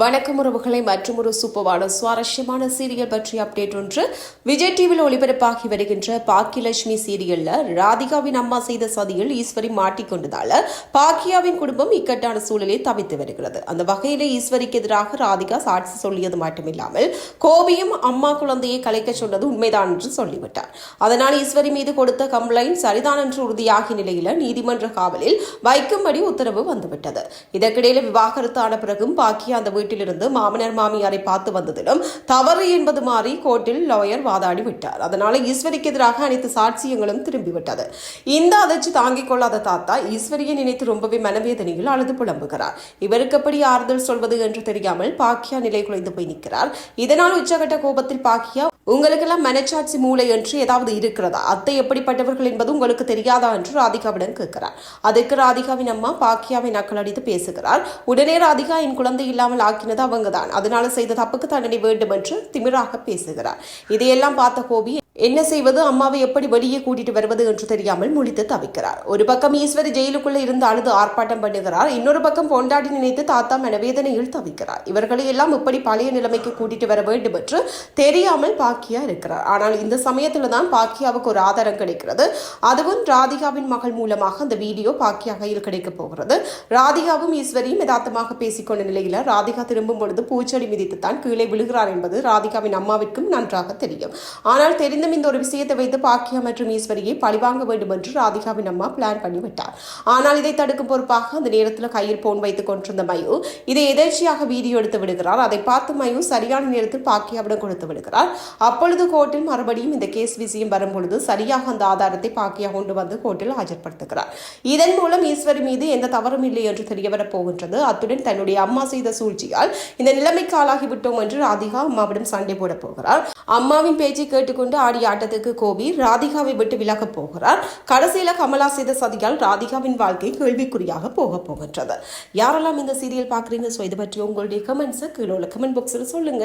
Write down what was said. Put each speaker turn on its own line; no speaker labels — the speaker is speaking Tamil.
வணக்கம் உறவுகளை மற்றும் ஒரு சூப்பரான சுவாரஸ்யமான சீரியல் பற்றிய அப்டேட் ஒன்று விஜய் டிவியில் ஒளிபரப்பாகி வருகின்ற பாக்கியலட்சுமி சீரியல்ல ராதிகாவின் அம்மா செய்த சதியில் ஈஸ்வரி மாட்டிக்கொண்டதால பாக்கியாவின் குடும்பம் இக்கட்டான சூழலில் தவித்து வருகிறது. அந்த வகையில் ஈஸ்வரிக்கு எதிராக ராதிகா சாட்சி சொல்லியது மட்டுமில்லாமல் கோபியும் அம்மா குழந்தையை கலைக்க சொன்னது உண்மைதான் என்று சொல்லிவிட்டார். அதனால் ஈஸ்வரி மீது கொடுத்த கம்ப்ளைண்ட் சரிதான் என்று உறுதியாகிய நிலையில நீதிமன்ற காவலில் வைக்கும்படி உத்தரவு வந்துவிட்டது. இதற்கிடையில விவாகரத்தான பிறகும் பாக்கியா அந்த வீட்டிலிருந்து மாமனார் மாமியாரை பார்த்து வந்ததிலும் தவறு என்பது மாறி கோர்ட்டில் லாயர் வாதாடி விட்டார். அதனால ஈஸ்வரிக்கு எதிராக அனைத்து சாட்சியங்களும் திரும்பிவிட்டது இந்த அதிர்ச்சி தாங்கிக் கொள்ளாத தாத்தா ஈஸ்வரியை நினைத்து ரொம்பவே மனவேதனையில் அழுது புலம்புகிறார். இவருக்கு எப்படி ஆறுதல் சொல்வது என்று தெரியாமல் பாக்கியா நிலை குலைந்து போய் நிற்கிறார். இதனால் உச்சகட்ட கோபத்தில் பாக்கியா உங்களுக்கெல்லாம் மனச்சாட்சி மூளை என்று ஏதாவது இருக்கிறதா? அத்தை எப்படிப்பட்டவர்கள் என்பது உங்களுக்கு தெரியாதா என்று ராதிகாவிடம் கேட்கிறார். அதற்கு ராதிகாவின் அம்மா பாக்கியாவை நக்கலடித்து பேசுகிறார் உடனே ராதிகா என் குழந்தை இல்லாமல் ஆக்கினது அவங்கதான். அதனால செய்த தப்புக்கு தண்டனை வேண்டும் என்று திமிராக பேசுகிறார். இதையெல்லாம் பார்த்த கோபி என்ன செய்வது? அம்மாவை எப்படி வெளியே கூட்டிட்டு வருவது என்று தெரியாமல் முழித்து தவிக்கிறார். ஒரு பக்கம் ஈஸ்வரி ஜெயிலுக்குள்ள இருந்து அழுது ஆர்ப்பாட்டம் பண்ணுகிறார். இன்னொரு பக்கம் பொண்டாடி நினைத்து தாத்தா மனவேதனையில் தவிக்கிறார். இவர்களை எல்லாம் இப்படி பழைய நிலைமைக்கு கூட்டிட்டு வர வேண்டும் என்று தெரியாமல் பாக்கியா இருக்கிறார். ஆனால் இந்த சமயத்துல தான் பாக்கியாவுக்கு ஒரு ஆதாரம் கிடைக்கிறது. அதுவும் ராதிகாவின் மகள் மூலமாக அந்த வீடியோ பாக்கியா கையில் கிடைக்க போகிறது. ராதிகாவும் ஈஸ்வரியும் யதார்த்தமாக பேசிக்கொண்ட நிலையில ராதிகா திரும்பும் பொழுது பூச்செடி மிதித்து தான் கீழே விழுகிறார் என்பது ராதிகாவின் அம்மாவிற்கும் நன்றாக தெரியும். ஆனால் தெரிந்தும் இந்த ஒரு விஷயத்தை வைத்து பாக்கியா மற்றும் ஈஸ்வரியை பழிவாங்க வேண்டும் என்று ராதிகாவின் அம்மா பிளான் பண்ணிவிட்டார். ஆனால் இதை தடுக்கும் பொறுப்பாக அந்த நேரத்தில் கையில் போன் வைத்துக் கொண்டிருந்த மயு இதை எதேர்ச்சியாக வீடியோ எடுத்து விடுகிறார். அதை பார்த்து மயு சரியான நேரத்தில் பாக்கியாவிடம் கொடுத்து விடுகிறார். அப்பொழுது கோர்ட்டில் மறுபடியும் இந்த கேஸ் விஷயம் வரும்பொழுது சரியாக அந்த ஆதாரத்தை பாக்கியா கொண்டு வந்து கோர்ட்டில் ஆஜர்படுத்துகிறார். இதன் மூலம் ஈஸ்வரி மீது எந்த தவறும் இல்லை என்று தெரியவரப் போகின்றது. அத்துடன் தன்னுடைய அம்மா செய்த சூழ்ச்சியால் இந்த நிலைமைக்கு ஆளாகிவிட்டோம் என்று ராதிகா அம்மாவிடம் சண்டை போடப் போகிறார். அம்மாவின் பேச்சை கேட்டுக்கொண்டு ஆடி ஆடிய ஆட்டத்துக்கு கோபி ராதிகாவை விட்டு விலகப் போகிறார். கடைசியில கமலா செய்த சதியால் ராதிகாவின் வாழ்க்கை கேள்விக்குறியாக போக போகின்றது. யாரெல்லாம் இந்த சீரியல் பார்க்குறீங்க? ஸோ இதை பற்றி உங்களுடைய கமெண்ட்ஸை கீழே உள்ள கமெண்ட் பாக்ஸில் சொல்லுங்க.